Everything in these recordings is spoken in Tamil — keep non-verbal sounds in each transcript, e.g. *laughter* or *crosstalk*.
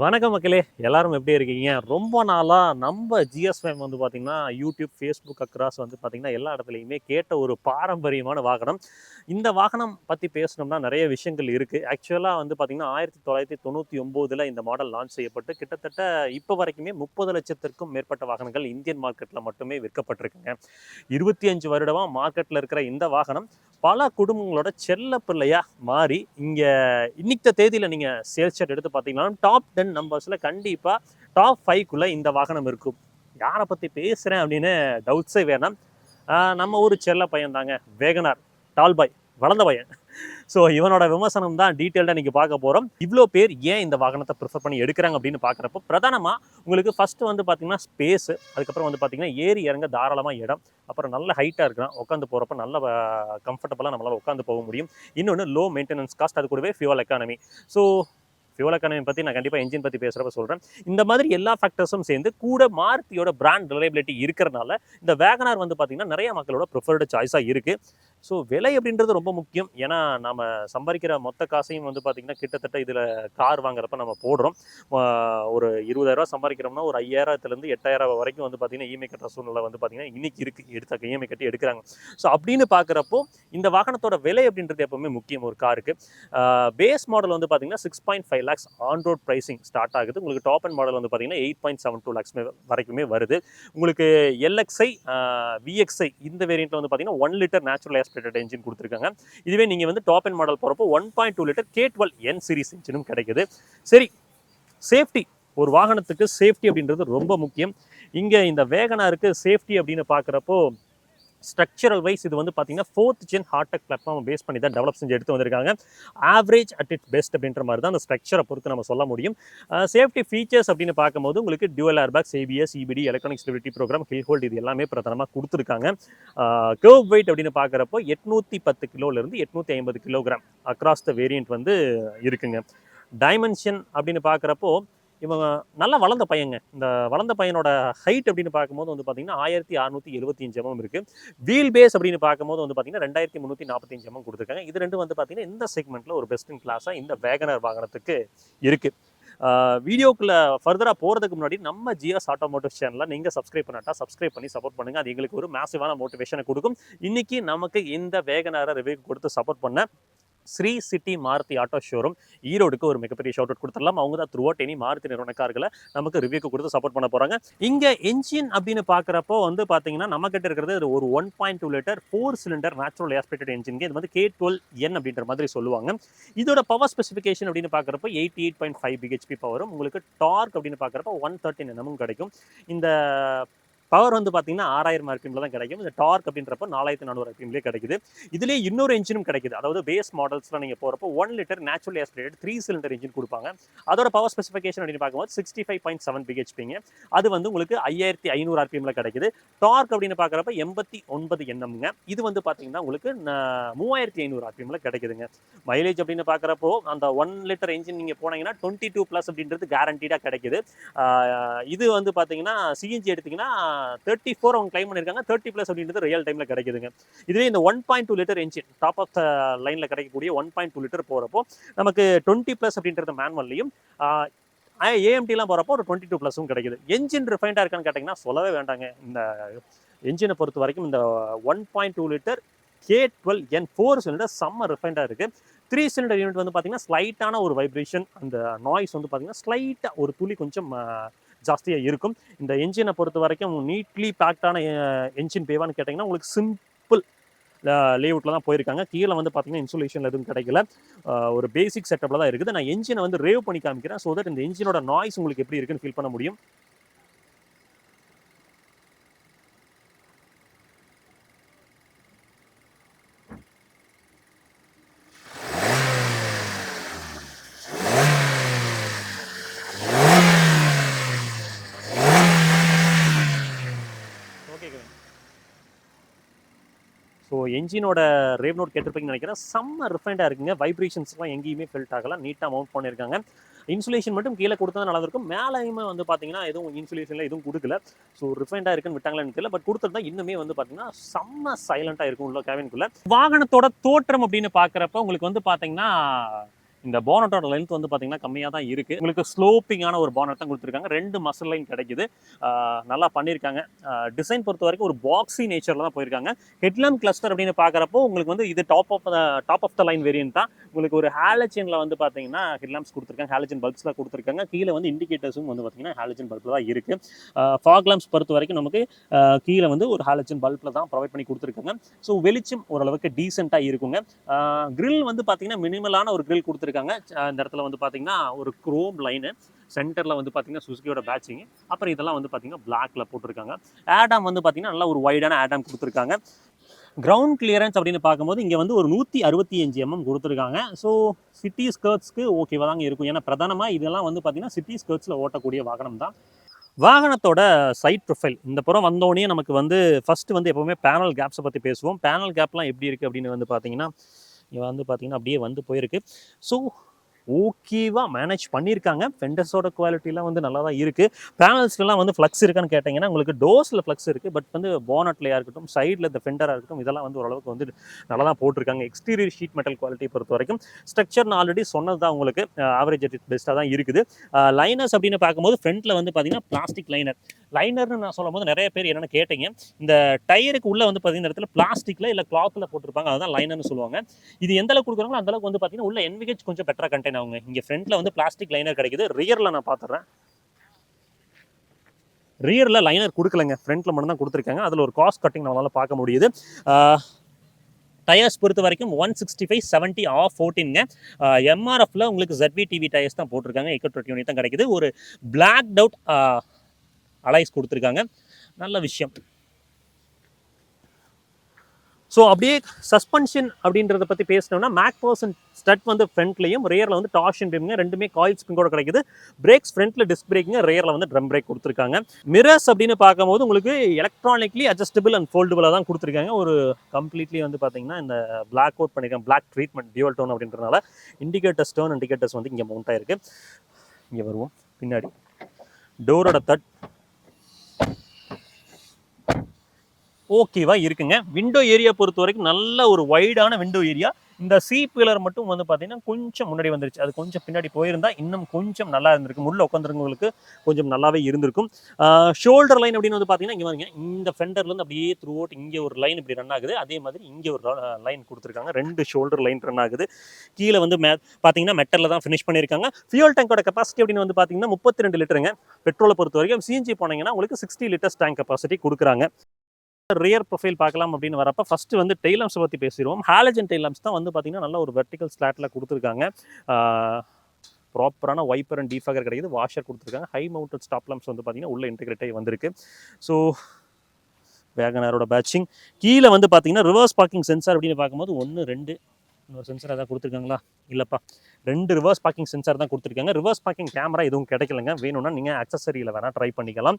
வணக்கம் மக்களே. எல்லாரும் எப்படி இருக்கீங்க? ரொம்ப நாளாக நம்ம ஜிஎஸ்எம் வந்து பார்த்திங்கன்னா யூடியூப் ஃபேஸ்புக் அக்ராஸ் வந்து பார்த்திங்கன்னா எல்லா இடத்துலையுமே கேட்ட ஒரு பாரம்பரியமான வாகனம். இந்த வாகனம் பற்றி பேசணும்னா நிறைய விஷயங்கள் இருக்குது ஆக்சுவலாக வந்து பார்த்திங்கன்னா ஆயிரத்தி தொள்ளாயிரத்தி தொண்ணூற்றி ஒம்போதில் இந்த மாடல் லான்ச் செய்யப்பட்டு கிட்டத்தட்ட இப்போ வரைக்குமே முப்பது லட்சத்திற்கும் மேற்பட்ட வாகனங்கள் இந்தியன் மார்க்கெட்டில் மட்டுமே விற்கப்பட்டிருக்குங்க. இருபத்தி அஞ்சு வருடமாக மார்க்கெட்டில் இருக்கிற இந்த வாகனம் பல குடும்பங்களோட செல்ல பிள்ளையாக மாறி இங்கே இன்னித்த தேதியில் நீங்கள் சேல்ஸ் எடுத்து பார்த்தீங்கன்னா டாப் டென் நம்பர்ஸில் கண்டிப்பாக டாப் ஃபைவ்க்குள்ளே இந்த வாகனம் இருக்கும். யாரை பற்றி பேசுகிறேன் அப்படின்னு டவுட்ஸே வேணாம். நம்ம ஊர் செல்ல பையன் தாங்க வேகனார் டால்பாய் வளர்ந்த பையன். ஸோ இவனோட விமர்சனம் தான் டீட்டெயில்டாக நீங்கள் பார்க்க போகிறோம் இவ்வளோ பேர் ஏன் இந்த வாகனத்தை ப்ரிஃபர் பண்ணி எடுக்கிறாங்க அப்படின்னு பார்க்குறப்போ பிரதானமாக உங்களுக்கு ஃபஸ்ட்டு வந்து பார்த்திங்கன்னா ஸ்பேஸு அதுக்கப்புறம் வந்து பார்த்திங்கன்னா ஏறி இறங்க தாராளமாக இடம். அப்புறம் நல்ல ஹைட்டாக இருக்கலாம் உட்காந்து போகிறப்ப நல்ல கம்ஃபர்டபுளாக நம்மளால் உட்காந்து போக முடியும். இன்னொன்று லோ மெயின்டெனன்ஸ் காஸ்ட் அது கூடவே fuel economy so fuel economy பற்றி நான் கண்டிப்பாக என்ஜின் பற்றி பேசுகிறப்ப சொல்கிறேன் இந்த மாதிரி எல்லா ஃபேக்டர்ஸும் சேர்ந்து கூட மாருதியோட பிராண்ட் ரிலையபிலிட்டி இருக்கிறனால இந்த வேகனார் வந்து பார்த்திங்கன்னா நிறைய மக்களோட ப்ரிஃபர்டு சாய்ஸாக இருக்குது ஸோ விலை அப்படின்றது ரொம்ப முக்கியம். ஏன்னா நம்ம சம்பாதிக்கிற மொத்த காசையும் வந்து பார்த்திங்கன்னா கிட்டத்தட்ட இதில் கார் வாங்குறப்ப நம்ம போடுறோம். ஒரு இருபதாயிரரூவா சம்பாதிக்கிறோம்னா ஒரு ஐயாயிரத்துலேருந்து எட்டாயிரம் வரைக்கும் வந்து பார்த்திங்கன்னா இஎம்ஐ கட்டுற சூழ்நிலை வந்து பார்த்திங்கன்னா இன்றைக்கி இருக்குது எடுத்த இஎம்ஐ கட்டி எடுக்கிறாங்க. ஸோ அப்படின்னு பார்க்குறப்போ இந்த வாகனத்தோட விலை அப்படின்றது எப்போவுமே முக்கியம். ஒரு காருக்கு பேஸ் மாடல் வந்து பார்த்தீங்கன்னா six point five lakhs on road pricing start ஆகுது. உங்களுக்கு டாப் அண்ட் மாடல் வந்து பார்த்தீங்கன்னா eight point seven two lakhs வரைக்குமே வருது. உங்களுக்கு எல்எக்ஸ்ஐ விஎக்ஸ்ஐ இந்த வேரியண்ட்டில் வந்து பார்த்தீங்கன்னா one litre natural aspirated engine கொடுத்துருக்காங்க. இதுவே நீங்கள் வந்து டாப் அண்ட் மாடல் போகிறப்போ one point two litre K twelve N series இன்ஜினும் கிடைக்குது. சரி சேஃப்டி ஒரு வாகனத்துக்கு சேஃப்டி அப்படின்றது ரொம்ப முக்கியம். இங்கே இந்த வேகனாருக்கு சேஃப்டி அப்படின்னு பார்க்குறப்போ ஸ்ட்ரக்சரல் வைஸ் இது வந்து பார்த்தீங்கன்னா fourth gen Heartect platform base பண்ணி தான் டெவலப் செஞ்சு எடுத்து வந்திருக்காங்க. ஆவரேஜ் அட் இட் பெஸ்ட் அப்படின்ற மாதிரி தான் அந்த ஸ்ட்ரக்சரை பொறுத்து நம்ம சொல்ல முடியும். சேஃப்டி ஃபீச்சர்ஸ் அப்படின்னு பார்க்கும்போது உங்களுக்கு dual airbags ABS EBD electronic stability program hill hold இது எல்லாமே பிரதானமாக கொடுத்துருக்காங்க. கர்வ் வெயிட் அப்படின்னு பார்க்குறப்போ எட்நூற்றி பத்து கிலோலேருந்து எட்நூற்றி ஐம்பது கிலோகிராம் அக்ராஸ் த வேரியண்ட் வந்து இருக்குங்க. டைமென்ஷன் அப்படின்னு பார்க்குறப்போ இவங்க நல்லா வளர்ந்த பையங்க. இந்த வளர்ந்த பையனோட ஹைட் அப்படின்னு பார்க்கும்போது வந்து பார்த்தீங்கன்னா ஆயிரத்தி அறுநூற்றி எழுபத்தி அஞ்சு எம்எம் இருக்குது வீல் பேஸ் அப்படின்னு பார்க்கும்போது வந்து பார்த்தீங்கன்னா ரெண்டாயிரத்தி முந்நூற்றி நாற்பத்தஞ்சு எம்எம் கொடுத்துருக்காங்க. இது ரெண்டும் வந்து பார்த்தீங்கன்னா இந்த செக்மெண்ட்டில் ஒரு பெஸ்ட் இன் கிளாஸாக இந்த வேகனர் வாகனத்துக்கு இருக்குது வீடியோக்குள்ளே ஃபர்தராக போகிறதுக்கு முன்னாடி நம்ம ஜிஎஸ் ஆட்டோமோட்டிவ் சேனலில் நீங்கள் சப்ஸ்கிரைப் பண்ணாட்டா சப்ஸ்கிரைப் பண்ணி சப்போர்ட் பண்ணுங்கள் அது எங்களுக்கு ஒரு மேசிவான மோட்டிவேஷனை கொடுக்கும். இன்றைக்கி நமக்கு இந்த வேகனாரை ரிவ்யூ கொடுத்து சப்போர்ட் பண்ண Shri city Maruti auto showroom. ஈரோடுக்கு ஒரு மிகப்பெரிய ஷவுட் அவுட் கொடுத்துடலாம். அவங்க தான் த்ரூ அவுட் எனி மாருதி நிறுவன கார்களை நமக்கு ரிவ்யூக்கு கொடுத்து சப்போர்ட் பண்ண போகிறாங்க இங்கே என்ஜின் அப்படின்னு பார்க்குறப்போ வந்து பார்த்தீங்கன்னா நம்ம கிட்ட இருக்கிறது ஒரு one point two litre four cylinder natural aspirated engine இது வந்து கே டுவெல் என் அப்படின்ற மாதிரி சொல்லுவாங்க. இதோட பவர் ஸ்பெசிஃபிகேஷன் அப்படின்னு பார்க்குறப்போ eighty eight point five BHP பவரும் உங்களுக்கு டார்க் அப்படின்னு பார்க்குறப்போ ஒன் தேர்ட்டின் என்னமும் கிடைக்கும். இந்த பவர் வந்து பார்த்தீங்கன்னா ஆறாயிரம் ஆர்பிஎம்ல தான் கிடைக்கும். இந்த டார்க் அப்படின்றப்ப நாலாயிரத்தி நானூறு ஆர்பிஎம்லேயே கிடைக்குது. இதுலேயே இன்னொரு இன்ஜினும் கிடைக்குது. அதாவது பேஸ் மாடல்ஸ்லாம் நீங்கள் போகிறப்போ one litre natural aspirate three cylinder engine கொடுப்பாங்க. அதோட பவர் ஸ்பெசிஃபிகேஷன் அப்படின்னு பார்க்கும்போது சிக்ஸ்டி ஃபைவ் பாயிண்ட் செவன் பிஹெச்பிங்க அது வந்து உங்களுக்கு ஐயாயிரத்தி ஐநூறு ஆர்பிஎம்ல கிடைக்குது. டார்க் அப்படின்னு பார்க்குறப்ப எண்பத்தி ஒன்பது எண்ணம்ங்க இது வந்து பார்த்தீங்கன்னா உங்களுக்கு மூவாயிரத்தி ஐநூறு ஆர்பிஎம்ல கிடைக்குதுங்க. மைலேஜ் அப்படின்னு பார்க்குறப்போ அந்த ஒன் லிட்டர் இன்ஜின் நீங்கள் போனீங்கன்னா டுவெண்ட்டி டூ ப்ளஸ் அப்படின்றது கேரண்டீடாக கிடைக்குது. இது வந்து பார்த்தீங்கன்னா சிஎன்ஜி எடுத்தீங்கன்னா தேர்ட்டி ஃபோர் அவங்க கிளைம் பண்ணியிருக்காங்க. தேர்ட்டி ப்ளஸ் அப்படின்றது ரியல் டைமில் கிடைக்குதுங்க. இதுவே இந்த one point two litre engine top of the லைனில் கிடைக்கக்கூடிய ஒன் பாயிண்ட் டூ லிட்டர் போகிறப்போ நமக்கு டுவெண்ட்டி ப்ளஸ் அப்படின்றது மேனுவல்லையும் ஏஎம்டிலாம் போகிறப்போ ஒரு டுவெண்ட்டி டூ ப்ளஸும் கிடைக்குது. என்ஜின் ரிஃபைண்டாக இருக்கான்னு கேட்டிங்கன்னா சொல்லவே வேண்டாங்க. இந்த என்ஜினை பொறுத்த வரைக்கும் இந்த one point two litre K twelve N four cylinder செம்ம ரிஃபைண்டாக இருக்குது த்ரீ சிலிண்டர் யூனிட் வந்து பார்த்தீங்கன்னா ஸ்லைட்டான ஒரு வைப்ரேஷன் அந்த நாய்ஸ் வந்து பார்த்தீங்கன்னா ஸ்லைட்டாக ஒரு துளி கொஞ்சம் ஜாஸ்தியாக இருக்கும். இந்த என்ஜினை பொறுத்த வரைக்கும் நீட்லி பேக்டான என்ஜின் பேவான்னு கேட்டிங்கன்னா உங்களுக்கு சிம்பிள் லேஅவுட்டில் தான் போயிருக்காங்க. கீழே வந்து பார்த்தீங்கன்னா இன்சுலேஷன் எதுவும் கிடைக்கல. ஒரு பேசிக் செட்டப்பில் தான் இருக்குது. நான் என்ஜினை வந்து ரேவ் பண்ணி காமிக்கிறேன். ஸோ தட் இந்த என்ஜினோட நாய்ஸ் உங்களுக்கு எப்படி இருக்குன்னு ஃபீல் பண்ண முடியும் ஓகே ஸோ என்ஜினோட ரேவ் நோட் கேட்டிருப்பீங்கன்னு நினைக்கிறேன். செம்ம ரிஃபைண்டாக இருக்குங்க. வைப்ரேஷன்ஸ்லாம் எங்கேயுமே ஃபில்ட் ஆகலாம் நீட்டாக மவுண்ட் பண்ணியிருக்காங்க. இன்சுலேஷன் மட்டும் கீழே கொடுத்தா நல்லா இருக்கும் மேலேயுமே வந்து பார்த்தீங்கன்னா எதுவும் இன்சுலேஷனில் எதுவும் கொடுக்கல. ஸோ ரிஃபைண்டாக இருக்குன்னு விட்டாங்களான்னு தெரியல. பட் கொடுத்துருந்தா இன்னுமே வந்து பார்த்தீங்கன்னா செம்ம சைலண்ட்டாக இருக்கும் உள்ள கேவின்குள்ளே வாகனத்தோட தோற்றம் அப்படின்னு பார்க்குறப்ப உங்களுக்கு வந்து பார்த்தீங்கன்னா இந்த போனட்டோட லென்த் வந்து பார்த்தீங்கன்னா கம்மியாக தான் இருக்குது உங்களுக்கு ஸ்லோப்பிங்கான ஒரு போனட் தான் கொடுத்துருக்காங்க. ரெண்டு மசில் லைன் கிடைக்குது. நல்லா பண்ணியிருக்காங்க டிசைன் பொறுத்த வரைக்கும் ஒரு பாக்ஸி நேச்சரில் தான் போயிருக்காங்க. ஹெட்லாம் கிளஸ்டர் அப்படின்னு பார்க்குறப்போ உங்களுக்கு வந்து இது top of top of the line variant தான். உங்களுக்கு ஒரு ஹேலஜனில் வந்து பார்த்தீங்கன்னா ஹெட்லாம்ஸ் கொடுத்துருக்காங்க. ஹேலஜன் பல்ப்ஸில் கொடுத்துருக்காங்க. கீழே வந்து இண்டிகேட்டர்ஸும் வந்து பார்த்தீங்கன்னா ஹேலஜன் பல்பில் தான் இருக்குது ஃபாக் lamps பொறுத்த வரைக்கும் நமக்கு கீழே வந்து ஒரு ஹேலஜன் பல்பில் தான் ப்ரொவைட் பண்ணி கொடுத்துருக்காங்க. ஸோ வெளிச்சம் ஓரளவுக்கு டீசெண்டாக இருக்குங்க. க்ரில் வந்து பார்த்தீங்கன்னா மினிமலான ஒரு க்ரில் கொடுத்துருக்காங்க. பண்ணியிருக்காங்க அந்த இடத்துல வந்து பார்த்தீங்கன்னா ஒரு குரோம் லைனு சென்டரில் வந்து பார்த்தீங்கன்னா சுசுக்கியோட பேட்சிங் அப்புறம் இதெல்லாம் வந்து பார்த்தீங்கன்னா பிளாக்ல போட்டிருக்காங்க. ஆடாம் வந்து பார்த்தீங்கன்னா நல்லா ஒரு வைடான ஆடாம் கொடுத்துருக்காங்க. கிரவுண்ட் கிளியரன்ஸ் அப்படின்னு பார்க்கும்போது இங்கே வந்து ஒரு நூற்றி அறுபத்தி அஞ்சு எம்எம் கொடுத்துருக்காங்க. ஸோ சிட்டி ஸ்கர்ட்ஸ்க்கு ஓகேவா தாங்க இருக்கும். ஏன்னா பிரதானமாக இதெல்லாம் வந்து பார்த்தீங்கன்னா சிட்டி ஸ்கர்ட்ஸில் ஓட்டக்கூடிய வாகனம் தான். வாகனத்தோட சைட் ப்ரொஃபைல் இந்த புறம் வந்தோடனே நமக்கு வந்து ஃபர்ஸ்ட் வந்து எப்போவுமே பேனல் கேப்ஸை பற்றி பேசுவோம். பேனல் கேப்லாம் எப்படி இருக்குது அப்படின்னு வந்து பார்த்தீங்கன்னா இங்கே வந்து பார்த்தீங்கன்னா அப்படியே வந்து போயிருக்கு. ஸோ ஓகேவா மேனேஜ் பண்ணியிருக்காங்க ஃபெண்டர்ஸோட குவாலிட்டிலாம் வந்து நல்லா தான் இருக்குது பேனல்ஸ்லாம் வந்து ஃப்ளக்ஸ் இருக்கான்னு கேட்டிங்கன்னா உங்களுக்கு டோஸில் ஃப்ளக்ஸ் இருக்குது பட் வந்து போனட்லையாக இருக்கட்டும் சைடில் இந்த ஃபெண்டராக இருக்கட்டும் இதெல்லாம் வந்து ஓரளவுக்கு வந்து நல்லா தான் போட்டிருக்காங்க. எக்ஸ்டீரியர் ஷீட் மெட்டல் குவாலிட்டி பொறுத்த வரைக்கும். ஸ்ட்ரக்சர் நான் ஆல்ரெடி சொன்னது தான் உங்களுக்கு ஆவரேஜ் பெஸ்ட்டாக தான் இருக்குது. லைனர்ஸ் அப்படின்னு பார்க்கும்போது ஃப்ரண்ட்டில் வந்து பார்த்தீங்கன்னா பிளாஸ்டிக் லைனர் லைனர்னு நான் சொல்லும் போது நிறைய பேர் என்னென்னு கேட்டீங்க. இந்த டயருக்கு உள்ளே வந்து பார்த்தீங்கன்னா இடத்துல பிளாஸ்டிக்கில் இல்லை கிளாத்தில் போட்டிருப்பாங்க. அதுதான் லைனர்னு சொல்லுவாங்க. இது எந்த அளவுக்கு கொடுக்குறாங்களோ அந்த அளவுக்கு வந்து பார்த்தீங்கன்னா உள்ள என்விகேஜ் கொஞ்சம் பெட்டராக கண்டெயின் ஆகுங்க. இங்கே ஃப்ரண்ட்டில் வந்து பிளாஸ்டிக் லைனர் கிடைக்குது. ரியரில் நான் பார்த்துறேன் ரியரில் லைனர் கொடுக்கலங்க. ஃப்ரண்ட்டில் மட்டும் தான் கொடுத்துருக்காங்க. அதில் ஒரு காஸ்ட் கட்டிங் நம்மளால பார்க்க முடியுது. டயர்ஸ் பொறுத்த வரைக்கும் one sixty five seventy of ஃபோர்டீனுங்க எம்ஆர்எஃப்ல உங்களுக்கு ஜெட்வி டிவி டயர்ஸ் தான் போட்டிருக்காங்க. எக்கோ டுவெண்ட்டி யூனிட் தான் கிடைக்குது. ஒரு பிளாக் டவுட் அலைஸ் கொடுத்துருக்காங்க. நல்ல விஷயம். ஸோ அப்படியே சஸ்பென்ஷன் அப்படின்றத பற்றி பேசினோம்னா மேக் பர்சன் ஸ்டட் வந்து ஃப்ரண்ட்லையும் ரேரில் வந்து டார்ஷன் ரிம்ங்க ரெண்டுமே காயில் ஸ்பிங்கோட கிடைக்குது. பிரேக்ஸ் ஃப்ரண்ட்டில் டிஸ்க் பிரேக்குங்க ரியரில் வந்து ட்ரம் பிரேக் கொடுத்துருக்காங்க. மிரர்ஸ் அப்படின்னு பார்க்கும்போது உங்களுக்கு எலக்ட்ரானிக்லி அட்ஜஸ்டபிள் அண்ட் ஃபோல்டபுளாக தான் கொடுத்துருக்காங்க. ஒரு கம்ப்ளீட்லி வந்து பார்த்தீங்கன்னா இந்த பிளாக் அவுட் பண்ணியிருக்காங்க பிளாக் ட்ரீட்மெண்ட் டியூவல் டோன் அப்படின்றனால இண்டிகேட்டர்ஸ் டோன் இண்டிகேட்டர்ஸ் வந்து இங்கே மவுண்ட் ஆயிருக்கு. இங்கே வருவோம். பின்னாடி. டோரோட தட். ஓகேவா இருக்குங்க. விண்டோ ஏரியா பொறுத்த வரைக்கும் நல்ல ஒரு வைடான விண்டோ ஏரியா இந்த சி பில்லர் மட்டும் வந்து பார்த்தீங்கன்னா கொஞ்சம் முன்னாடி வந்துருச்சு. அது கொஞ்சம் பின்னாடி போயிருந்தா இன்னும் கொஞ்சம் நல்லா இருந்திருக்கும். உள்ள உட்காந்துருக்கவங்களுக்கு கொஞ்சம் நல்லாவே இருந்திருக்கும். ஷோல்டர் லைன் அப்படின்னு வந்து பார்த்தீங்கன்னா இங்கே வாங்க இந்த ஃபெண்டர்லேருந்து அப்படியே த்ரூ அவுட் இங்கே ஒரு லைன் இப்படி ரன் ஆகுது. அதே மாதிரி இங்கே ஒரு லைன் கொடுத்துருக்காங்க. ரெண்டு ஷோல்டர் லைன் ரன் ஆகுது. கீழே வந்து மே பார்த்தீங்கன்னா மெட்டலில் தான் ஃபினிஷ் பண்ணியிருக்காங்க ஃபியூல் டேங்கோட கெப்பாசிட்டி அப்படின்னு வந்து பார்த்தீங்கன்னா முப்பத்தி ரெண்டு லிட்டருங்க. பெட்ரோலை பொறுத்த வரைக்கும் சிஎன்ஜி போனீங்கன்னா உங்களுக்கு சிக்ஸ்டி லிட்டர்ஸ் டேங்க் கெப்பாசிட்டி கொடுக்குறாங்க. ரியர் ப்ரொஃபைல் பார்க்கலாம் அப்படின்னு வரப்போ ஃபஸ்ட்டு வந்து டெய்லம்ஸை பற்றி பேசிடுவோம். ஹாலஜன் டெய்லம்ஸ் தான் வந்து பார்த்தீங்கன்னா நல்ல ஒரு வெர்டிக்கல் ஸ்லாட்டில் கொடுத்துருக்காங்க. ப்ராப்பரான வைப்பர் அண்ட் டீஃபகர் கிடைக்குது. வாஷர் கொடுத்துருக்காங்க. ஹை மவுண்டட் ஸ்டாப் லம்ப்ஸ் வந்து பார்த்தீங்கன்னா உள்ள இன்டெகிரேட் ஆகி வந்திருக்கு. ஸோ வேகனாரோட பேட்சிங் கீழே வந்து பார்த்தீங்கன்னா ரிவர்ஸ் பார்க்கிங் சென்சார் அப்படின்னு பார்க்கும்போது ஒன்று ரெண்டு இன்னொரு சென்சார் ஏதாவது கொடுத்துருக்காங்களா? இல்லைப்பா. ரெண்டு ரிவர்ஸ் பார்க்கிங் சென்சார் தான் கொடுத்துருக்காங்க. ரிவர்ஸ் பார்க்கிங் கேமரா எதுவும் கிடைக்கலங்க. வேணும்னா நீங்கள் அக்சசரியில் வேணால் ட்ரை பண்ணிக்கலாம்.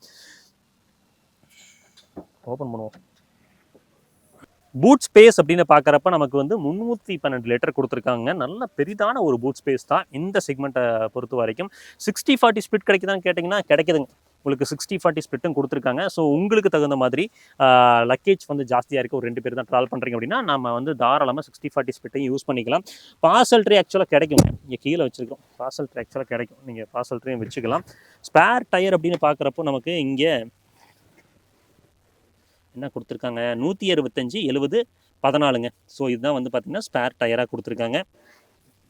ஓப்பன் பண்ணுவோம். பூட் ஸ்பேஸ் அப்படின்னு பார்க்குறப்ப நமக்கு வந்து முந்நூற்றி பன்னெண்டு லிட்டர் கொடுத்துருக்காங்க. நல்ல பெரிதான ஒரு பூட் ஸ்பேஸ் தான் இந்த செக்மெண்ட்டை பொறுத்த வரைக்கும். சிக்ஸ்டி ஃபார்ட்டி ஸ்பிட் கிடைக்குதான்னு கேட்டிங்கன்னா கிடைக்குதுங்க. உங்களுக்கு சிக்ஸ்டி ஃபார்ட்டி ஸ்பிட்டும் கொடுத்துருக்காங்க. ஸோ உங்களுக்கு தகுந்த மாதிரி லக்கேஜ் வந்து ஜாஸ்தியாக இருக்குது ஒரு ரெண்டு பேர் தான் ட்ராவல் பண்ணுறீங்க அப்படின்னா நம்ம வந்து தாராளமாக சிக்ஸ்டி ஃபார்ட்டி ஸ்பிட்டையும் யூஸ் பண்ணிக்கலாம். பார்சல் ட்ரே ஆக்சுவலாக கிடைக்கும் இங்கே கீழே வச்சுருக்கோம் பார்சல் ட்ரே ஆக்சுவலாக கிடைக்கும். நீங்கள் பார்சல் ட்ரேயும் வச்சுக்கலாம். ஸ்பேர் டயர் அப்படின்னு பார்க்குறப்போ நமக்கு இங்கே என்ன கொடுத்துருக்காங்க? நூற்றி அறுபத்தஞ்சு எழுபது பதினாலுங்க. ஸோ இதுதான் வந்து பார்த்திங்கன்னா ஸ்பேர் டயராக கொடுத்துருக்காங்க.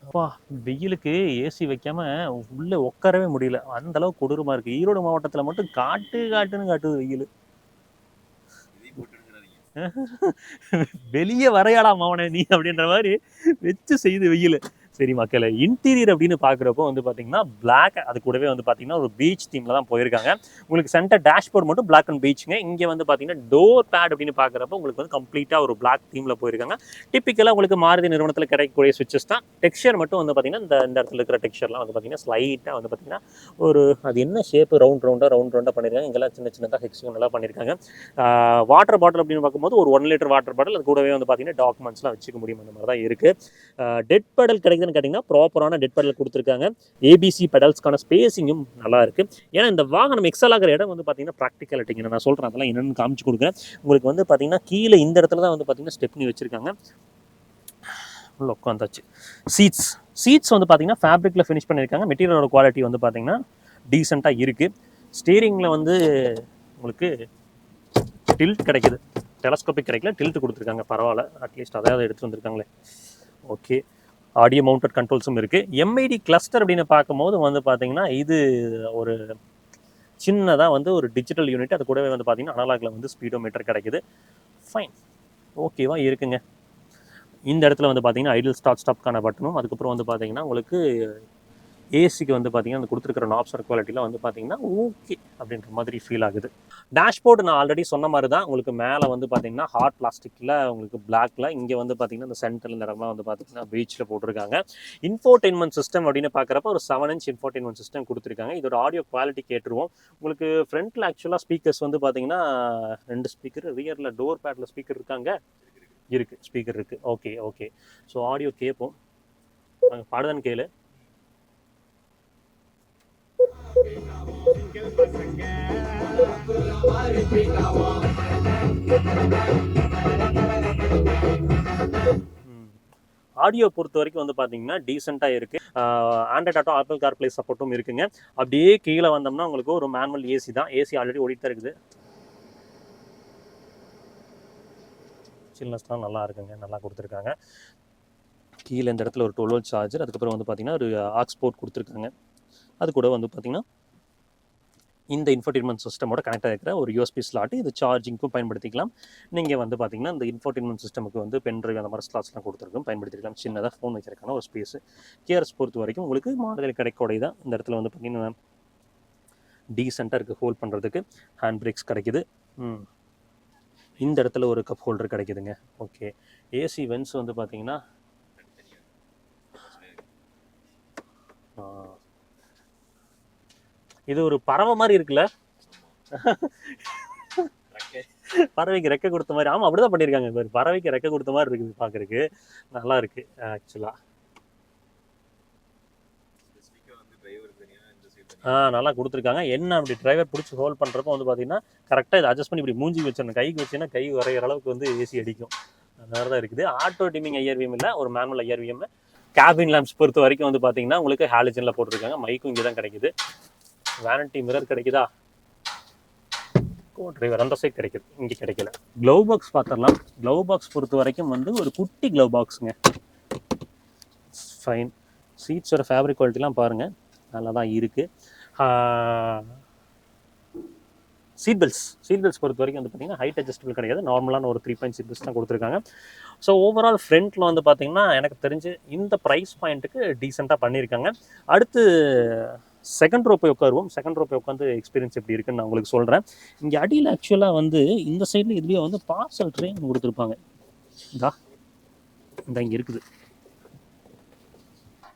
அப்பா வெயிலுக்கு ஏசி வைக்காம உள்ளே உட்காரவே முடியல. அந்த அளவுக்கு கொடூரமாக இருக்குது ஈரோடு மாவட்டத்தில் மட்டும் காட்டு காட்டுன்னு காட்டுது வெயில். *laughs* வெளியே வரையாடா மாவனே நீ அப்படின்ற மாதிரி வச்சு செய்து வெயில். சரி மக்களை இன்டீரியர் அப்படின்னு பார்க்குறப்போ வந்து பார்த்தீங்கன்னா பிளாக் அது கூடவே வந்து பார்த்தீங்கன்னா ஒரு பீச் தீமில் தான் போயிருக்காங்க. உங்களுக்கு சென்டர் டேஷ்போர்ட் மட்டும் பிளாக் அண்ட் பீச்சுங்க இங்கே வந்து பார்த்தீங்கன்னா டோர் பேட் அப்படின்னு பார்க்குறப்போ உங்களுக்கு வந்து கம்ப்ளீட்டாக ஒரு பிளாக் தீமில் போயிருக்காங்க. டிப்பிக்கலாக உங்களுக்கு மாருதி நிறுவனத்தில் கிடைக்கக்கூடிய சுவிச்சஸ் தான். டெக்ஸ்சர் மட்டும் வந்து பார்த்தீங்கன்னா இந்த இந்த இடத்துல இருக்கிற டெக்ஸ்சர்லாம் வந்து பார்த்தீங்கன்னா ஸ்லைட்டாக வந்து பார்த்தீங்கன்னா ஒரு அது என்ன ஷேப் ரவுண்ட் ரவுண்டாக ரவுண்ட் ரவுண்டாக பண்ணியிருக்காங்க இங்கெல்லாம் சின்ன சின்னதாக ஹெக்ஸிங் நல்லா பண்ணியிருக்காங்க வாட்டர் பாட்டில் அப்படின்னு பார்க்கும்போது ஒரு ஒன் லிட்டர் வாட்டர் பாட்டில் அது கூடவே வந்து பார்த்தீங்கன்னா டாக்குமெண்ட்ஸ்லாம் வச்சுக்க முடியும். அந்த மாதிரி தான் இருக்குது டெட் பெடல் கிடைக்குதுன்னு கேட்டிங்கன்னா ப்ராப்பரான டெட் பெடல் கொடுத்துருக்காங்க. ஏபிசி பெடல்ஸ்க்கான ஸ்பேசிங்கும் நல்லா இருக்குது ஏன்னா இந்த வாகனம் எக்ஸல் ஆகிற இடம் வந்து பார்த்தீங்கன்னா ப்ராக்டிகாலிட்டிங்க நான் சொல்கிறேன் அதெல்லாம் என்னென்னு காமிச்சு கொடுக்குறேன். உங்களுக்கு வந்து பார்த்தீங்கன்னா கீழே இந்த இடத்துல தான் வந்து பார்த்தீங்கன்னா ஸ்டெப்னி வச்சுருக்காங்க. உள்ள உட்காந்தாச்சு சீட்ஸ் சீட்ஸ் வந்து பார்த்தீங்கன்னா ஃபேப்ரிக்கில் ஃபினிஷ் பண்ணியிருக்காங்க மெட்டீரியலோட குவாலிட்டி வந்து பார்த்தீங்கன்னா டீசெண்டாக இருக்குது ஸ்டீரிங்கில் வந்து உங்களுக்கு டில்ட் கிடைக்குது. டெலஸ்கோபிக் கிடைக்கல டில்ட் கொடுத்துருக்காங்க. பரவாயில்ல. அட்லீஸ்ட் அதாவது எடுத்து வந்திருக்காங்களே. ஓகே ஆடியோ மவுண்டட் கண்ட்ரோல்ஸும் இருக்குது எம்ஐடி கிளஸ்டர் அப்படின்னு பார்க்கும்போது வந்து பார்த்திங்கன்னா இது ஒரு சின்னதாக வந்து ஒரு டிஜிட்டல் யூனிட் அது கூடவே வந்து பார்த்திங்கன்னா அனலாகில் வந்து ஸ்பீடோ மீட்டர் கிடைக்குது ஃபைன் ஓகேவா இருக்குங்க. இந்த இடத்துல வந்து பார்த்தீங்கன்னா ஐடியல் ஸ்டார்ட் ஸ்டாப்க்கான பட்டனும் அதுக்கப்புறம் வந்து பார்த்திங்கன்னா உங்களுக்கு ஏசிக்கு வந்து பார்த்தீங்கன்னா அந்த கொடுத்துருக்கிற நாப்ஸர் குவாலிட்டியில் வந்து பார்த்தீங்கன்னா ஓகே அப்படின்ற மாதிரி ஃபீல் ஆகுது. டேஷ்போர்டு நான் ஆல்ரெடி சொன்ன மாதிரி தான் உங்களுக்கு மேலே வந்து பார்த்தீங்கன்னா ஹார்ட் பிளாஸ்டிக்கில் உங்களுக்கு பிளாக்ல இங்கே வந்து பார்த்தீங்கன்னா இந்த சென்டரில் இந்த இடம்லாம் வந்து பார்த்தீங்கன்னா பீச்சில் போட்டிருக்காங்க. இன்ஃபோர்டெயின்மெண்ட் சிஸ்டம் அப்படின்னு பார்க்குறப்ப ஒரு செவன் இன்ச் இன்ஃபோர்டெயின்மெண்ட் சிஸ்டம் கொடுத்துருக்காங்க. இதோட ஆடியோ குவாலிட்டி கேட்டுருவோம். உங்களுக்கு ஃப்ரண்ட்டில் ஆக்சுவலாக ஸ்பீக்கர்ஸ் வந்து பார்த்தீங்கன்னா ரெண்டு ஸ்பீக்கர் ரியரில் டோர் பேட்டில் ஸ்பீக்கர் இருக்காங்க. இருக்குது ஸ்பீக்கர் இருக்குது ஓகே ஓகே ஸோ ஆடியோ கேட்போம். நாங்கள் பாடுதான்னு கேளு. ஆடியோ பொறுத்த வரைக்கும் வந்து பார்த்தீங்கன்னா டீசெண்டாக இருக்குது Android Auto Apple car play சப்போர்ட்டும் இருக்குங்க. அப்படியே கீழே வந்தோம்னா உங்களுக்கு ஒரு மேனுவல் ஏசி தான். ஏசி ஆல்ரெடி ஓடிட்டு தான் இருக்குது. சில்னஸ்லாம் நல்லா இருக்குங்க. நல்லா கொடுத்துருக்காங்க. கீழே இந்த இடத்துல ஒரு டுவெல் சார்ஜர் அதுக்கப்புறம் வந்து பார்த்தீங்கன்னா ஒரு ஆக்ஸ்போர்ட் கொடுத்துருக்காங்க. அது கூட வந்து பார்த்தீங்கன்னா இந்த இன்ஃபர்டைன்மெண்ட் சிஸ்டமோட கனெக்ட் ஆகிருக்கிற ஒரு யூஎஸ்பி ஸ்லாட்டு இது சார்ஜிங்க்கும் பயன்படுத்திக்கலாம். நீங்கள் வந்து பார்த்தீங்கன்னா இந்த இன்ஃபர்டைன்மெண்ட் சிஸ்டமுக்கு வந்து பென் ட்ரைவ் அந்த மாதிரி ஸ்லாட்ஸ்லாம் கொடுத்துருக்கும் பயன்படுத்திக்கலாம். சின்னதாக ஃபோன் வைக்கிறதுக்கான ஒரு ஸ்பேஸ் கேர்ஸ் பொறுத்த வரைக்கும் உங்களுக்கு மாடல் கிடைக்கூடிய தான். இந்த இடத்துல வந்து பார்த்தீங்கன்னா டீசெண்டாக இருக்குது ஹோல்ட் பண்ணுறதுக்கு ஹேண்ட் பிரேக்ஸ் கிடைக்குது. இந்த இடத்துல ஒரு கப் ஹோல்டர் கிடைக்குதுங்க. ஓகே ஏசி வென்ஸ் வந்து பார்த்திங்கன்னா இது ஒரு பறவை மாதிரி இருக்குல்ல? பறவைக்கு ரெக்க கொடுத்த மாதிரி. ஆமா அப்படிதான் பண்ணியிருக்காங்க. இப்போ பறவைக்கு ரெக்க கொடுத்த மாதிரி இருக்குது பார்க்கறதுக்கு நல்லா இருக்கு ஆக்சுவலா ஆ. நல்லா கொடுத்துருக்காங்க. என்ன அப்படி டிரைவர் பிடிச்சி ஹோல்ட் பண்ணுறப்போ வந்து பார்த்தீங்கன்னா கரெக்டாக இதை அட்ஜஸ்ட் பண்ணி இப்படி மூஞ்சி வச்சிடணும். கைக்கு வச்சுன்னா கை வரைகிற அளவுக்கு வந்து ஏசி அடிக்கும். அந்த மாதிரி தான் இருக்குது. ஆட்டோ டிமிங் ஐஆர்விஎம் இல்லை ஒரு மேனுவல் ஐஆர்விஎம். கேபின் லேம்ப்ஸ் பொறுத்த வரைக்கும் வந்து பார்த்தீங்கன்னா உங்களுக்கு ஹாலிஜனில் போட்டிருக்காங்க. மைக்கும் இங்கே தான் கிடைக்குது. வேரண்டி மிரர் கிடைக்குதா? கோ டிரைவர் அந்த சைட் கிடைக்குது. இங்கே கிடைக்கல. க்ளவ் பாக்ஸ் பார்த்துடலாம். க்ளவ் பாக்ஸ் பொறுத்த வரைக்கும் வந்து ஒரு குட்டி க்ளவ் பாக்ஸுங்க ஃபைன் சீட்ஸோட ஃபேப்ரிக் குவாலிட்டிலாம் பாருங்கள் நல்லா தான் இருக்குது சீட் பெல்ட்ஸ் சீட் பெல்ட்ஸ் பொறுத்த வரைக்கும் வந்து பார்த்தீங்கன்னா ஹைட் அட்ஜஸ்டபிள் கிடையாது. நார்மலான ஒரு த்ரீ பாயிண்ட் சீட் பெல்ட்ஸ் தான் கொடுத்துருக்காங்க. ஸோ ஓவரால் ஃப்ரண்ட்டில் வந்து பார்த்தீங்கன்னா எனக்கு தெரிஞ்சு இந்த ப்ரைஸ் பாயிண்ட்டுக்கு டீசெண்டாக பண்ணியிருக்காங்க. அடுத்து செகண்ட் ரோ போய் உட்காருவோம். செகண்ட் ரோ போய் உட்காந்து எக்ஸ்பீரியன்ஸ் எப்படி இருக்குன்னு நான் உங்களுக்கு சொல்கிறேன் இங்கே அடியில் ஆக்சுவலாக வந்து இந்த சைடில் இதுலேயே வந்து பார்சல் ட்ரெயின் கொடுத்துருப்பாங்க. இதா இந்த இங்கே இருக்குது.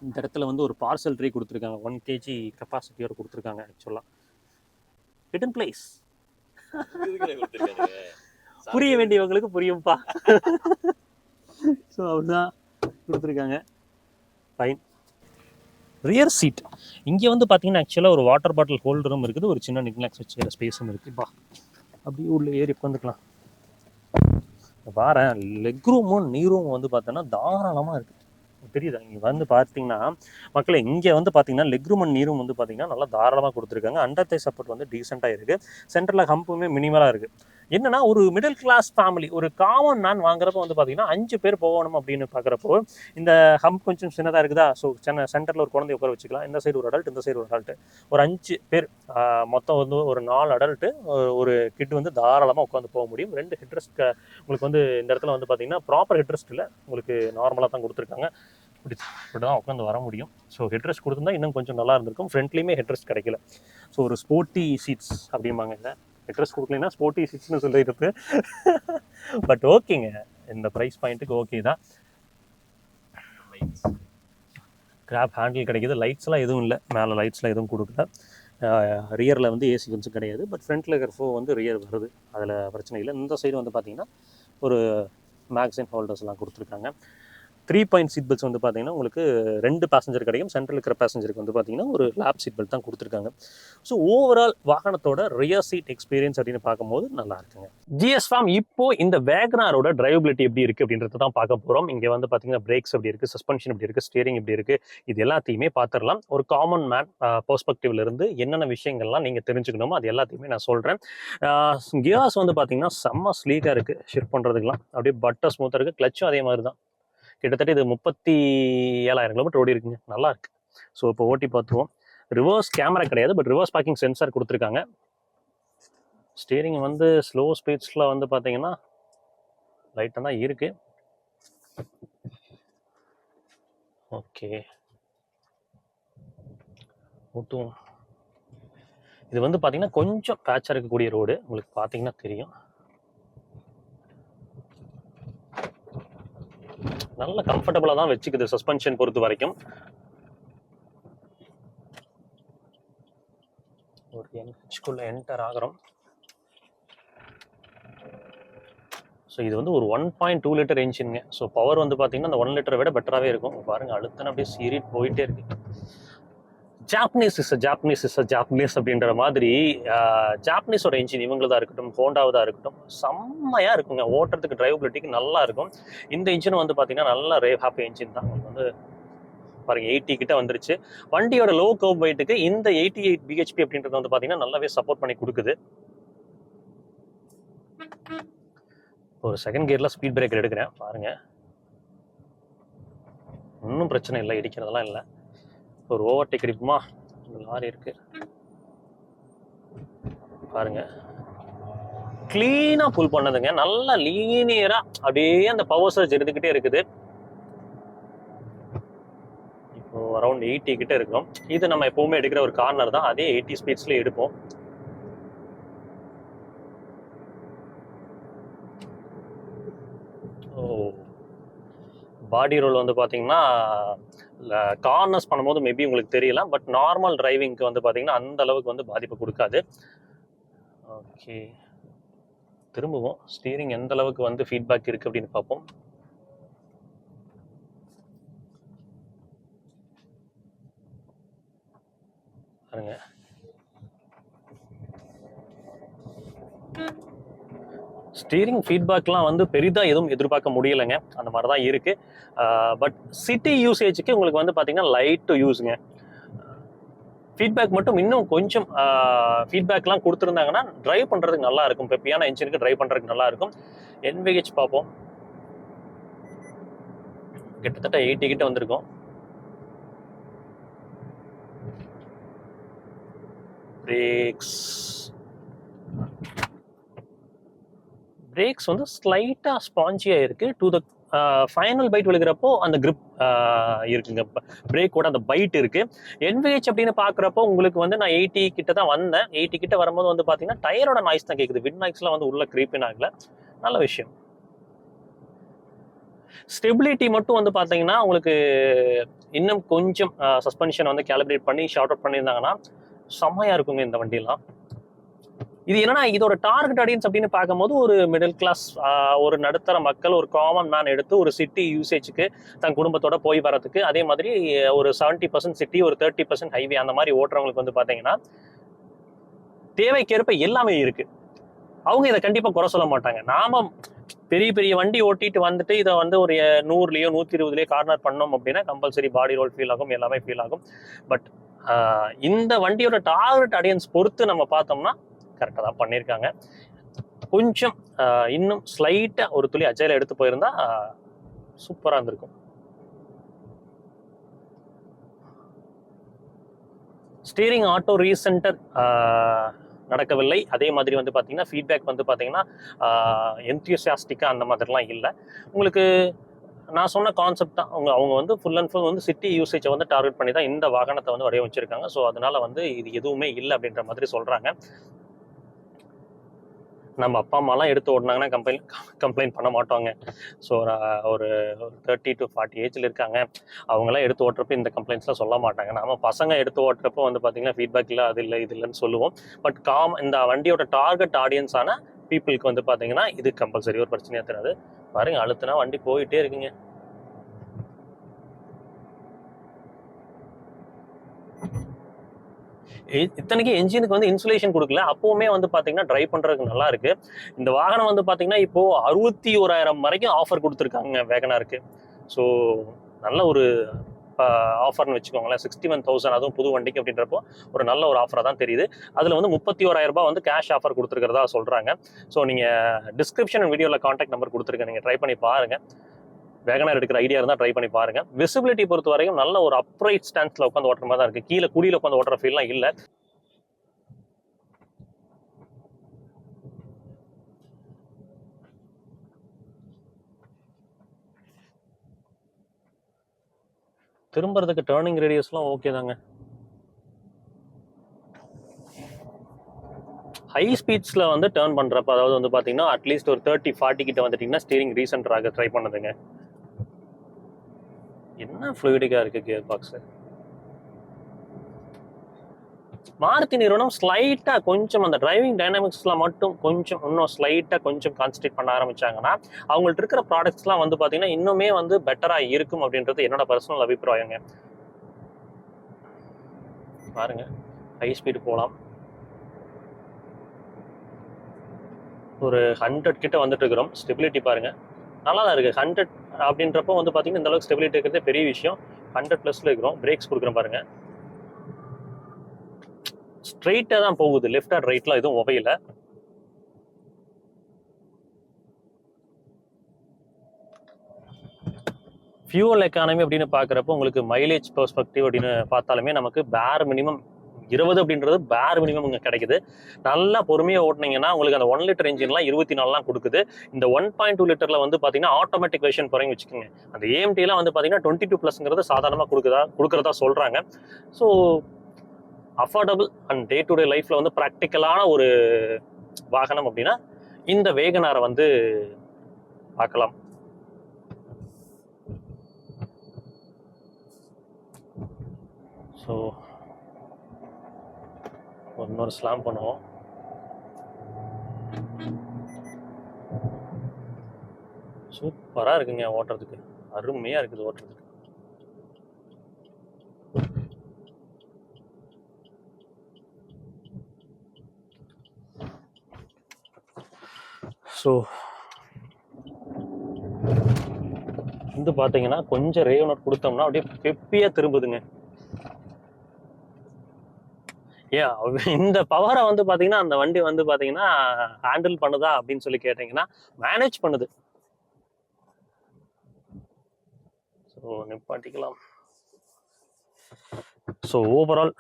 இந்த இடத்துல வந்து ஒரு பார்சல் ட்ரே கொடுத்துருக்காங்க. ஒன் கேஜி கெப்பாசிட்டியோட கொடுத்துருக்காங்க ஆக்சுவலாக ஹிடன் பிளேஸ் *laughs* புரிய வேண்டியவங்களுக்கு புரியும்பா. *laughs* ஸோ அப்படிதான் கொடுத்துருக்காங்க. ஃபைன் ரியர் சீட் இங்கே வந்து பார்த்தீங்கன்னா ஆக்சுவலாக ஒரு வாட்டர் பாட்டில் ஹோல்டரும் இருக்குது. ஒரு சின்ன நிக்லாக்ஸ் வச்சுக்கிற ஸ்பேஸும் இருக்குப்பா அப்படியே உள்ள ஏறி உட்காந்துக்கலாம் வாரேன் லெக் ரூமும் நீ ரூமும் வந்து பார்த்தோன்னா தாராளமாக இருக்குது தெரியுதா? இங்கே வந்து பார்த்தீங்கன்னா மக்களை இங்கே வந்து பார்த்தீங்கன்னா லெக் ரூம் அண்ட் நீரும் வந்து பார்த்தீங்கன்னா நல்லா தாராளமாக கொடுத்துருக்காங்க. அண்டர் தை சப்போர்ட் வந்து டீசெண்டாக இருக்குது சென்டரில் ஹம்புமே மினிமலாக இருக்குது என்னன்னா ஒரு மிடில் கிளாஸ் ஃபேமிலி ஒரு காமன் நான் வாங்குறப்ப வந்து பார்த்தீங்கன்னா அஞ்சு பேர் போகணும் அப்படின்னு பார்க்குறப்போ இந்த ஹம்ப் கொஞ்சம் சின்னதாக இருக்குதா? ஸோ சென்னை சென்டரில் ஒரு குழந்தை உட்கார வச்சுக்கலாம். இந்த சைடு ஒரு அடல்ட் இந்த சைடு ஒரு அடல்ட் ஒரு அஞ்சு பேர் மொத்தம் வந்து ஒரு நாலு அடல்ட்டு ஒரு கிட் வந்து தாராளமாக உட்காந்து போக முடியும். ரெண்டு ஹெட்ரெஸ்ட் உங்களுக்கு வந்து இந்த இடத்துல வந்து பார்த்தீங்கன்னா ப்ராப்பர் ஹெட்ரெஸ்ட் இல்லை உங்களுக்கு நார்மலாக தான் கொடுத்துருக்காங்க. இப்படி இப்படி தான் உட்காந்து வர முடியும். ஸோ ஹெட்ரெஸ்ட் கொடுத்துருந்தா இன்னும் கொஞ்சம் நல்லா இருந்திருக்கும். ஃப்ரண்ட்லேயுமே ஹெட்ரெஸ்ட் கிடைக்கல. ஸோ ஒரு ஸ்போர்ட்டி சீட்ஸ் அப்படிம்பாங்க இல்லை. அட்ரஸ் கொடுக்கலைன்னா ஸ்போர்ட்டி சிக்ஸ்னு சொல்லிடுறது பட் ஓகேங்க இந்த ப்ரைஸ் பாயிண்ட்டுக்கு ஓகே தான். கிராப் ஹேண்டில் கிடைக்கிது. லைட்ஸ்லாம் எதுவும் இல்லை. மேலே லைட்ஸ்லாம் எதுவும் கொடுக்கல. ரியரில் வந்து ஏசி கொஞ்சம் கிடையாது. பட் ஃப்ரண்ட்டில் இருக்கிற ஃபோ வந்து ரியர் வருது. அதில் பிரச்சனை இல்லை. இந்த சைடு வந்து பார்த்திங்கன்னா ஒரு மேக்சின் ஹோல்டர்ஸ்லாம் கொடுத்துருக்காங்க. த்ரீ பாயிண்ட் சீட் பெல்ட்ஸ் வந்து பார்த்தீங்கன்னா உங்களுக்கு ரெண்டு பேசஞ்சர் கிடைக்கும் சென்ட்ரல் இருக்கிற பேசஞ்சருக்கு வந்து பார்த்தீங்கன்னா ஒரு லேப் சீட் பெல்ட் தான் கொடுத்துருக்காங்க. ஸோ ஓவரால் வாகனத்தோட ரியர் சீட் எக்ஸ்பீரியன்ஸ் அப்படின்னு பார்க்கும்போது நல்லா இருக்குங்க. ஜிஎஸ் ஃபார்ம் இப்போ இந்த வேகனாரோட டிரைவபிலிட்டி எப்படி இருக்குது அப்படின்றத தான் பார்க்க போகிறோம் இங்கே வந்து பார்த்தீங்கன்னா பிரேக்ஸ் எப்படி இருக்குது சஸ்பென்ஷன் எப்படி இருக்குது ஸ்டியரிங் எப்படி இருக்குது இது எல்லாத்தையுமே பார்த்துடலாம். ஒரு காமன் மேன் பெர்ஸ்பெக்டிவ்ல இருந்து என்னென்ன விஷயங்கள்லாம் நீங்கள் தெரிஞ்சுக்கணுமோ அது எல்லாத்தையுமே நான் சொல்கிறேன் கியர்ஸ் வந்து பார்த்தீங்கன்னா செம்ம ஸ்லீக்காக இருக்குது ஷிஃப்ட் பண்ணுறதுக்குலாம் அப்படியே பட்டர் ஸ்மூத்தாக இருக்குது கிளச்சும் அதே மாதிரி தான் கிட்டத்தட்ட இது முப்பத்தி ஏழாயிரம் கிலோமீட்டர் ஓடி இருக்குங்க. நல்லா இருக்கு. ஸோ இப்போ ஓட்டி பார்த்துருவோம். ரிவர்ஸ் கேமரா கிடையாது பட் ரிவர்ஸ் பார்க்கிங் சென்சார் கொடுத்துருக்காங்க. ஸ்டீரிங் வந்து ஸ்லோ ஸ்பீட்ஸில் வந்து பார்த்தீங்கன்னா லைட்டாக தான் இருக்குது ஓகே ஊற்றுவோம் இது வந்து பார்த்தீங்கன்னா கொஞ்சம் பேட்சாக இருக்கக்கூடிய ரோடு உங்களுக்கு பார்த்தீங்கன்னா தெரியும். நல்ல கம்ஃபர்டபுளாக தான் வச்சுக்குது சஸ்பென்ஷன் பொறுத்த வரைக்கும். ஒரு என்ஹெச்குள்ளே என்டர் ஆகிறோம். ஸோ இது வந்து ஒரு ஒன் பாயிண்ட் டூ லிட்டர் என்ஜின்ங்க ஸோ பவர் வந்து பார்த்தீங்கன்னா அந்த ஒன் லிட்டரை விட பெட்டராகவே இருக்கும். பாருங்க அழுத்தன அப்படியே சீரிட் போயிட்டே இருக்கு. Japanese is Japanese is Japanese அப்படின்ற மாதிரி ஜாப்பனீஸோட இன்ஜின் இவங்களதாக இருக்கட்டும் ஹோண்டாவதாக இருக்கட்டும் செம்மையாக இருக்குங்க. ஓட்டுறதுக்கு டிரைவபிலிட்டிக்கு நல்லா இருக்கும். இந்த இன்ஜின் வந்து பார்த்தீங்கன்னா நல்லா ரேவ் ஹாப்பி இன்ஜின் தான். உங்களுக்கு வந்து பாருங்க எயிட்டி கிட்ட வந்துருச்சு. வண்டியோட லோ கர்வ் வெயிட்டுக்கு இந்த எயிட்டி எயிட் பிஹெச்பி அப்படின்றது வந்து பார்த்தீங்கன்னா நல்லாவே சப்போர்ட் பண்ணி கொடுக்குது. ஒரு செகண்ட் கியரில் ஸ்பீட் பிரேக்கர் எடுக்கிறேன். பாருங்கள் ஒன்றும் பிரச்சனை இல்லை இடிக்கிறதெல்லாம் இல்லை. ஒரு ஓவர்டேக் அடிப்புமா? லாரி இருக்கு. பாருங்க. கிளீனா புல் பண்ணதுங்க. நல்லா லீனியரா அப்படியே அந்த பவர் சர்ஜ் இருந்துக்கிட்டே இருக்குது. இப்போ அரௌண்ட் எயிட்டி கிட்ட இருக்கும். இது நம்ம எப்பவுமே எடுக்கிற ஒரு கார்னர் தான். அதே எயிட்டி ஸ்பீட்ஸ்லேயே எடுப்போம். பாடி ரோல் வந்து பார்த்தீங்கன்னா கார்னர்ஸ் பண்ணும்போது மேபி உங்களுக்கு தெரியல பட் நார்மல் டிரைவிங்க்கு வந்து பார்த்தீங்கன்னா அந்த அளவுக்கு வந்து பாதிப்பு கொடுக்காது. ஓகே திரும்பவும் ஸ்டீரிங் எந்த அளவுக்கு வந்து ஃபீட்பேக் இருக்குது அப்படின்னு பார்ப்போம். பாருங்க. ஸ்டீரிங் ஃபீட்பேக்லாம் வந்து பெரிதாக எதுவும் எதிர்பார்க்க முடியலைங்க. அந்த மாதிரி தான் இருக்குது பட் சிட்டி யூசேஜுக்கு உங்களுக்கு வந்து பார்த்தீங்கன்னா லைட் யூஸுங்க ஃபீட்பேக் மட்டும் இன்னும் கொஞ்சம் ஃபீட்பேக்லாம் கொடுத்துருந்தாங்கன்னா ட்ரைவ் பண்ணுறதுக்கு நல்லா இருக்கும். பெப்பியான இன்ஜினுக்கு ட்ரைவ் பண்ணுறதுக்கு நல்லா இருக்கும். என்விஹெச் பார்ப்போம். கிட்டத்தட்ட எயிட்டி கிட்ட வந்திருக்கும். பிரேக்ஸ் பிரேக்ஸ் வந்து ஸ்லைட்டாக ஸ்பாஞ்சியாக இருக்குது டு த ஃபைனல் பைட் விழுகிறப்போ அந்த கிரிப் uh, இருக்குங்க. பிரேக்கோட அந்த பைட் இருக்கு. என்விஹெச் அப்படின்னு பார்க்குறப்போ உங்களுக்கு வந்து நான் எயிட்டி கிட்ட தான் வந்தேன். எயிட்டி கிட்ட வரும்போது வந்து பார்த்தீங்கன்னா டயரோட நாய்ஸ் தான் கேட்குது விட் நாய்ஸ்லாம் வந்து உள்ள கிரீப்பின் ஆகல. நல்ல விஷயம். ஸ்டெபிலிட்டி மட்டும் வந்து பார்த்தீங்கன்னா உங்களுக்கு இன்னும் கொஞ்சம் uh, சஸ்பென்ஷன் வந்து கேலிப்ரேட் பண்ணி ஷார்ட் அவுட் பண்ணியிருந்தாங்கன்னா செம்மையாக இருக்குங்க இந்த வண்டியெல்லாம் இது என்னன்னா இதோட டார்கெட் ஆடியன்ஸ் அப்படின்னு பார்க்கும்போது ஒரு மிடில் கிளாஸ் ஒரு நடுத்தர மக்கள் ஒரு காமன் மேன் எடுத்து ஒரு சிட்டி யூசேஜுக்கு தன் குடும்பத்தோட போய் வரதுக்கு அதே மாதிரி ஒரு செவன்ட்டி பர்சன்ட் சிட்டி ஒரு தேர்ட்டி பர்சன்ட் ஹைவே அந்த மாதிரி ஓட்டுறவங்களுக்கு வந்து பார்த்தீங்கன்னா தேவைக்கேற்ப எல்லாமே இருக்கு. அவங்க இதை கண்டிப்பாக குறை சொல்ல மாட்டாங்க. நாம பெரிய பெரிய வண்டி ஓட்டிட்டு வந்துட்டு இதை வந்து ஒரு நூறுலையோ நூற்றி இருபதுலையோ கார்னர் பண்ணோம் அப்படின்னா கம்பல்சரி பாடி ரோல் ஃபீல் ஆகும் எல்லாமே ஃபீல் ஆகும். பட் இந்த வண்டியோட டார்கெட் ஆடியன்ஸ் பொறுத்து நம்ம பார்த்தோம்னா கரெக்டாக தான் பண்ணியிருக்காங்க. கொஞ்சம் இன்னும் ஸ்லைட்டாக ஒரு துளி அஜைல எடுத்து போயிருந்தா சூப்பராக இருந்திருக்கும். ஸ்டீரிங் ஆட்டோ ரீசென்டர் நடக்கவில்லை. அதே மாதிரி வந்து பார்த்தீங்கன்னா ஃபீட்பேக் வந்து பார்த்தீங்கன்னா என்த்தியூசியாஸ்டிக்காக அந்த மாதிரிலாம் இல்லை. உங்களுக்கு நான் சொன்ன கான்செப்ட் தான். அவங்க அவங்க வந்து ஃபுல் அண்ட் ஃபுல் வந்து சிட்டி யூசேஜை வந்து டார்கெட் பண்ணி தான் இந்த வாகனத்தை வந்து வடிவமைச்சிருக்காங்க. ஸோ அதனால வந்து இது எதுவுமே இல்லை அப்படின்ற மாதிரி சொல்கிறாங்க நம்ம அப்பா அம்மாலாம் எடுத்து ஓடினாங்கன்னா கம்ப்ளைண்ட் கம்ப்ளைண்ட் பண்ண மாட்டாங்க. ஸோ ஒரு தேர்ட்டி டு ஃபார்ட்டி ஏஜில் இருக்காங்க. அவங்களாம் எடுத்து ஓட்டுறப்ப இந்த கம்ப்ளைண்ட்ஸ்லாம் சொல்ல மாட்டாங்க. நம்ம பசங்க எடுத்து ஓட்டுறப்போ வந்து பார்த்தீங்கன்னா ஃபீட்பேக் இல்லை அது இல்லை இது இல்லைன்னு சொல்லுவோம். பட் காம் இந்த வண்டியோட டார்கெட் ஆடியன்ஸான பீப்புளுக்கு வந்து பார்த்தீங்கன்னா இது கம்பல்சரி ஒரு பிரச்சனையாக தெரியாது. பாருங்க அழுத்தினா வண்டி போயிட்டே இருக்குங்க. இத்தனைக்கு என்ஜினுக்கு வந்து இன்சுலேஷன் கொடுக்கல. அப்போவுமே வந்து பார்த்தீங்கன்னா ட்ரைவ் பண்ணுறதுக்கு நல்லா இருக்கு. இந்த வாகனம் வந்து பார்த்தீங்கன்னா இப்போ அறுபத்தி ஓராயிரம் வரைக்கும் ஆஃபர் கொடுத்துருக்காங்க வேகனாருக்கு ஸோ நல்ல ஒரு ஆஃபர்னு வச்சுக்கோங்களேன். சிக்ஸ்டி ஒன் தௌசண்ட் அதுவும் புது வண்டிக்கு அப்படின்றப்போ ஒரு நல்ல ஒரு ஆஃபராக தான் தெரியுது. அதில் வந்து முப்பத்தி ஓராயிரம் ரூபாய் வந்து கேஷ் ஆஃபர் கொடுத்துருக்கிறதா சொல்கிறாங்க ஸோ நீங்கள் டிஸ்கிரிப்ஷன் வீடியோவில் காண்டாக்ட் நம்பர் கொடுத்துருக்கேன் நீங்கள் ட்ரை பண்ணி பாருங்கள் வேகனார் எடுக்கிற ஐடியா இருந்தால் ட்ரை பண்ணி பாருங்க. விசிபிலிட்டி பொறுத்த வரைக்கும் நல்ல ஒரு அப்ரைட் ஸ்டாண்ட்ஸில் உட்காந்து ஓட்டுற மாதிரி தான் இருக்குது கீழே குடியில் உட்காந்து ஓட்டுற ஃபீல்லாம் இல்லை. திரும்புறதுக்கு டேர்னிங் ரேடியஸ்லாம் ஓகே தாங்க. ஹை ஸ்பீட்ஸில் வந்து டேர்ன் பண்ணுறப்ப அதாவது வந்து பார்த்தீங்கன்னா அட்லீஸ்ட் ஒரு தேர்ட்டி ஃபார்ட்டி கிட்ட வந்துட்டிங்கன்னா ஸ்டீரிங் ரீசென்டர் ஆக ட்ரை பண்ணுதுங்க. பார்த்தீங்கன்னா ஃப்ளூயிடிக்காக இருக்குது கியர் பாக்ஸு மாருதி நிறுவனம் ஸ்லைட்டாக கொஞ்சம் அந்த டிரைவிங் டைனாமிக்ஸில் மட்டும் கொஞ்சம் இன்னும் ஸ்லைட்டாக கொஞ்சம் கான்சன்ட்ரேட் பண்ண ஆரம்பிச்சாங்கன்னா அவங்கள்ட்ட இருக்கிற ப்ராடக்ட்ஸ்லாம் வந்து பார்த்தீங்கன்னா இன்னுமே வந்து பெட்டராக இருக்கும் அப்படின்றது என்னோட பர்சனல் அபிப்பிராயங்க. பாருங்க ஹை ஸ்பீடு போகலாம் ஒரு ஹண்ட்ரட் கிட்ட வந்துட்டு இருக்கிறோம். ஸ்டெபிலிட்டி பாருங்க. நல்லா தான் இருக்கு. ஹண்ட்ரட் அப்படின்றப்போ வந்து பார்த்தீங்கன்னா இந்த அளவுக்கு ஸ்டெபிலிட்டி இருக்கிறதே பெரிய விஷயம். ஹண்ட்ரட் ப்ளஸில் இருக்கிறோம். பிரேக்ஸ் கொடுக்குறேன் பாருங்கள் ஸ்ட்ரெயிட்டாக தான் போகுது. லெஃப்ட் அண்ட் ரைட்லாம் எதுவும் உவையில. ஃபியூவல் எக்கானமி அப்படின்னு பார்க்குறப்போ உங்களுக்கு மைலேஜ் பெர்ஸ்பெக்டிவ் அப்படின்னு பார்த்தாலுமே நமக்கு பேர் மினிமம் இருபது அப்படின்றது பேர் மினிமம் இங்கே கிடைக்குது. நல்லா பொறுமையாக ஓட்டினீங்கன்னா உங்களுக்கு அந்த ஒன் லிட்டர் இன்ஜின்லாம் இருபத்தி நாலுலாம் கொடுக்குது. இந்த ஒன் பாயிண்ட் டூ லிட்டரில் வந்து பார்த்தீங்கன்னா ஆட்டோமேட்டிக் வெர்ஷன் போகிறீங்க வச்சுக்கோங்க. அந்த ஏஎம்டிலாம் வந்து பார்த்தீங்கன்னா டுவெண்ட்டி டூ ப்ளஸ்ங்கிறது சாதாரணமாக கொடுக்குதா கொடுக்குறதா சொல்கிறாங்க so affordable and day to day லைஃப்பில் வந்து ப்ராக்டிக்கலான ஒரு வாகனம் அப்படின்னா இந்த வேகனாரை வந்து பார்க்கலாம். ஸோ இன்னொரு ஸ்லாம் பண்ணுவோம். சூப்பராக இருக்குங்க ஓட்டுறதுக்கு. அருமையாக இருக்குது ஓட்டுறதுக்கு. ஸோ வந்து பார்த்தீங்கன்னா கொஞ்சம் ரேவ் நோட் கொடுத்தோம்னா அப்படியே பெப்பியாக திரும்புதுங்க. ஏன் இந்த பவரை வந்து பார்த்தீங்கன்னா அந்த வண்டி வந்து பார்த்தீங்கன்னா ஹேண்டில் பண்ணுதா அப்படின்னு சொல்லி கேட்டிங்கன்னா மேனேஜ் பண்ணுது. ஸோ நிப்பாட்டிக்கலாம். ஸோ ஓவரால்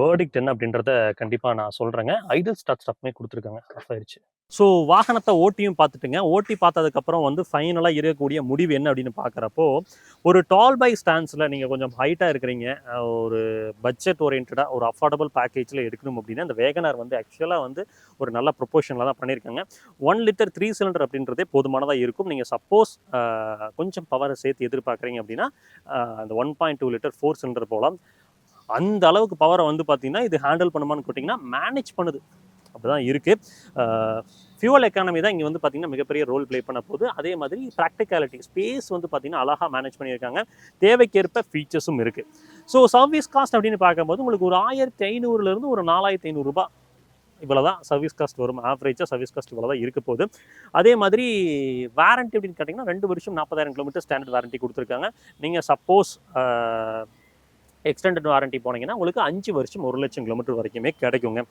வேர்டிக்ட் என்ன அப்படின்றத கண்டிப்பாக நான் சொல்கிறேங்க ஐடில் ஸ்டார்ட் ஸ்டப்மே கொடுத்துருக்காங்க. ஆஃப் ஆயிடுச்சு ஸோ வாகனத்தை ஓட்டியும் பார்த்துட்டுங்க. ஓட்டி பார்த்ததுக்கப்புறம் வந்து ஃபைனலாக இருக்கக்கூடிய முடிவு என்ன அப்படின்னு பார்க்குறப்போ ஒரு டால் பை ஸ்டான்ஸில் நீங்கள் கொஞ்சம் ஹைட்டாக இருக்கிறீங்க. ஒரு பட்ஜெட் ஓரியன்டாக ஒரு அஃபோர்டபுள் பேக்கேஜில் எடுக்கணும் அப்படின்னா அந்த வேகனார் வந்து ஆக்சுவலாக வந்து ஒரு நல்ல ப்ரொப்போஷனில் தான் பண்ணியிருக்காங்க. ஒன் லிட்டர் த்ரீ சிலிண்டர் அப்படின்றதே போதுமானதாக இருக்கும். நீங்கள் சப்போஸ் கொஞ்சம் பவரை சேர்த்து எதிர்பார்க்குறீங்க அப்படின்னா அந்த one point two litre four cylinder போகலாம் அந்த அளவுக்கு பவரை வந்து பார்த்தீங்கன்னா இது ஹேண்டில் பண்ணுமான்னு கேட்டிங்கன்னா மேனேஜ் பண்ணுது. அப்படி தான் இருக்குது ஃபியூவல் எக்கானமி தான் இங்கே வந்து பார்த்திங்கன்னா மிகப்பெரிய ரோல் ப்ளே பண்ண போகுது. அதே மாதிரி ப்ராக்டிகாலிட்டி ஸ்பேஸ் வந்து பார்த்திங்கன்னா அழகாக மேனேஜ் பண்ணியிருக்காங்க. தேவைக்கேற்ப ஃபீச்சர்ஸும் இருக்குது ஸோ சர்வீஸ் காஸ்ட் அப்படின்னு பார்க்கும்போது உங்களுக்கு ஒரு ஆயிரத்தி ஐநூறுலேருந்து ஒரு நாலாயிரத்தி ஐநூறுரூபா இவ்வளோ தான் சர்வீஸ் காஸ்ட் வரும். ஆவரேஜாக சர்வீஸ் காஸ்ட் இவ்வளோ தான் இருக்க போகுது. அதே மாதிரி வாரண்டி அப்படின்னு கேட்டிங்கன்னா ரெண்டு வருஷம் நாற்பதாயிரம் கிலோமீட்டர் ஸ்டாண்டர்ட் வாரண்டி கொடுத்துருக்காங்க. நீங்கள் சப்போஸ் எக்ஸ்டெண்டட் வாரண்டி போனீங்கன்னா உங்களுக்கு அஞ்சு வருஷம் ஒரு லட்சம் கிலோமீட்டர் வரைக்குமே கிடைக்குங்க.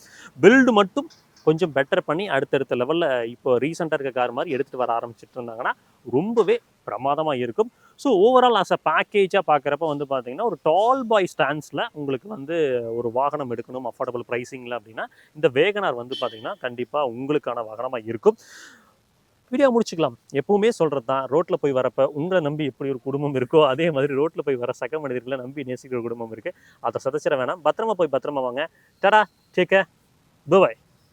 பில்டு மட்டும் கொஞ்சம் பெட்டர் பண்ணி அடுத்தடுத்த லெவலில் இப்போ ரீசெண்டாக இருக்க கார் மாதிரி எடுத்துகிட்டு வர ஆரம்பிச்சிட்டு இருந்தாங்கன்னா ரொம்பவே பிரமாதமாக இருக்கும். ஸோ ஓவரால் ஆஸ் அ பேக்கேஜாக பார்க்குறப்ப வந்து பார்த்தீங்கன்னா ஒரு டால் பாய் ஸ்டாண்ட்ஸில் உங்களுக்கு வந்து ஒரு வாகனம் எடுக்கணும் அஃபோர்டபுள் ப்ரைஸிங்கில் அப்படின்னா இந்த வேகனார் வந்து பார்த்திங்கன்னா கண்டிப்பாக உங்களுக்கான வாகனமாக இருக்கும். வீடியோ முடிச்சுக்கலாம். எப்பவுமே சொல்கிறது தான் ரோட்டில் போய் வரப்போ உங்களை நம்பி எப்படி ஒரு குடும்பம் இருக்கோ அதே மாதிரி ரோட்டில் போய் வர சக மனிதர்களை நம்பி நேசிக்கிற குடும்பம் இருக்குது அதை சதச்சிட வேணாம். பத்திரமா போய் பத்திரமா வாங்க. டடா டேக்க பாய்